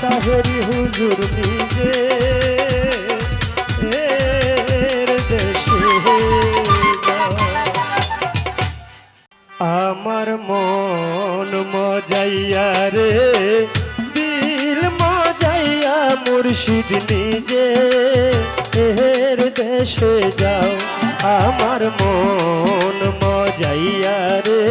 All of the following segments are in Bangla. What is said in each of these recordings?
তাহেরি হুজুর নিজে। দেশে আমার মন মজাইয়া রে, দিল মজাইয়া মুর্শিদ নিজে। এর দেশে যাও। আমার মন মজাইয়া রে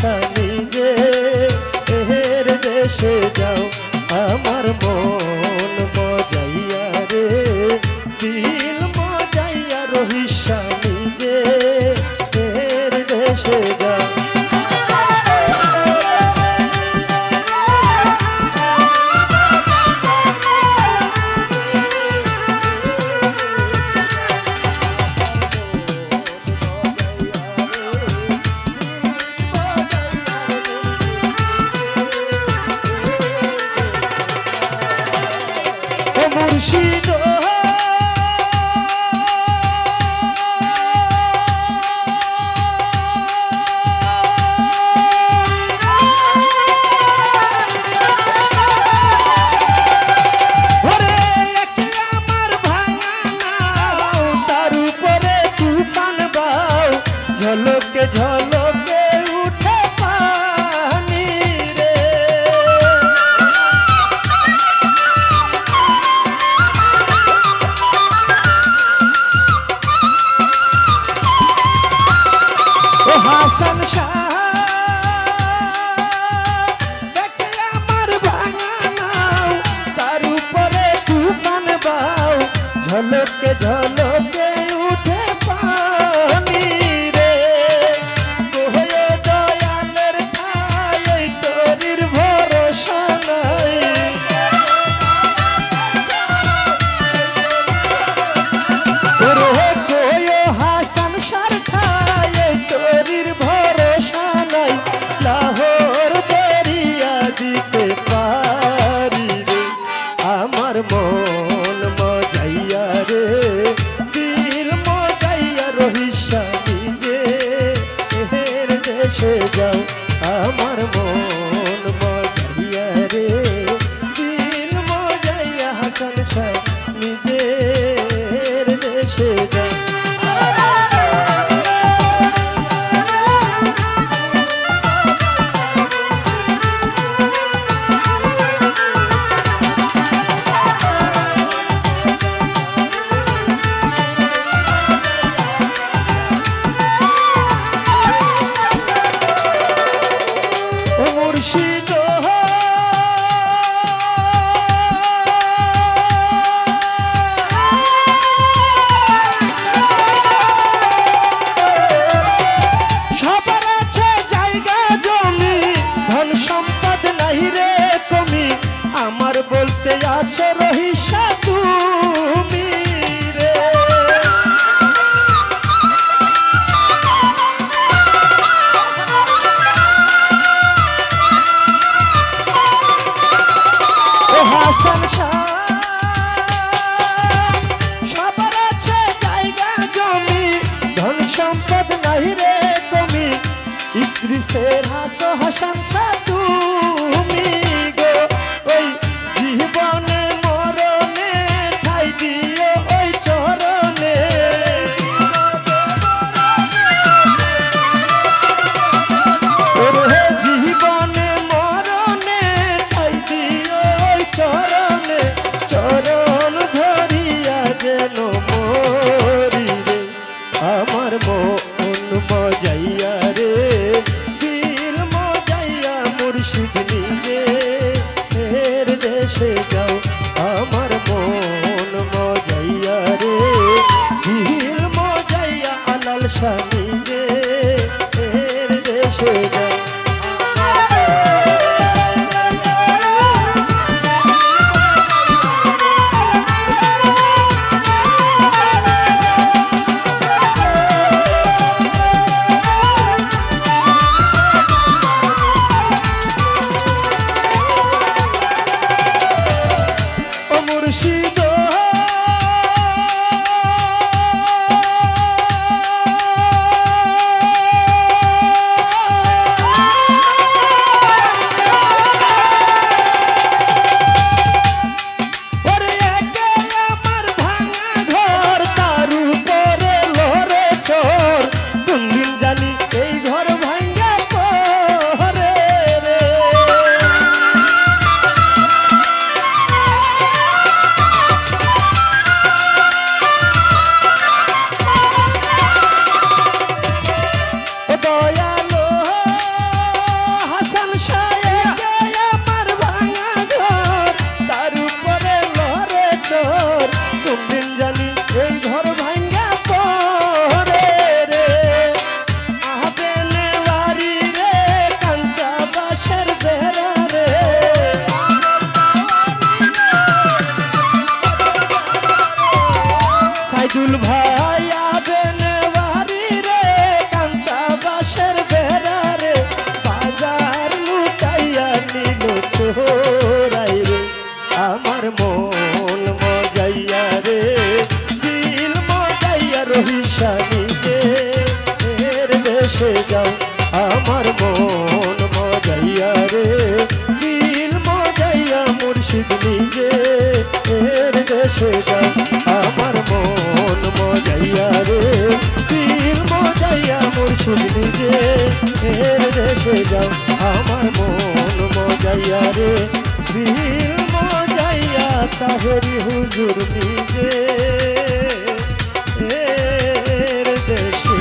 সঙ্গে এর দেশে যাও আমার মন খুশি রোহ যাও আমার মন খুশি তো যাও আমার মন মজাইয়া রে। দিল মজাইয়া মুর্শিদ নিজে, এর দেশে যাও আমার মন মজাইয়া রে। দিল মজাইয়া মুর্শিদ নিজে, এর দেশে যাও আমার মন মজাইয়া রে। দিল মজাইয়া তাহেরি হুজুর নিজে, এর দেশে।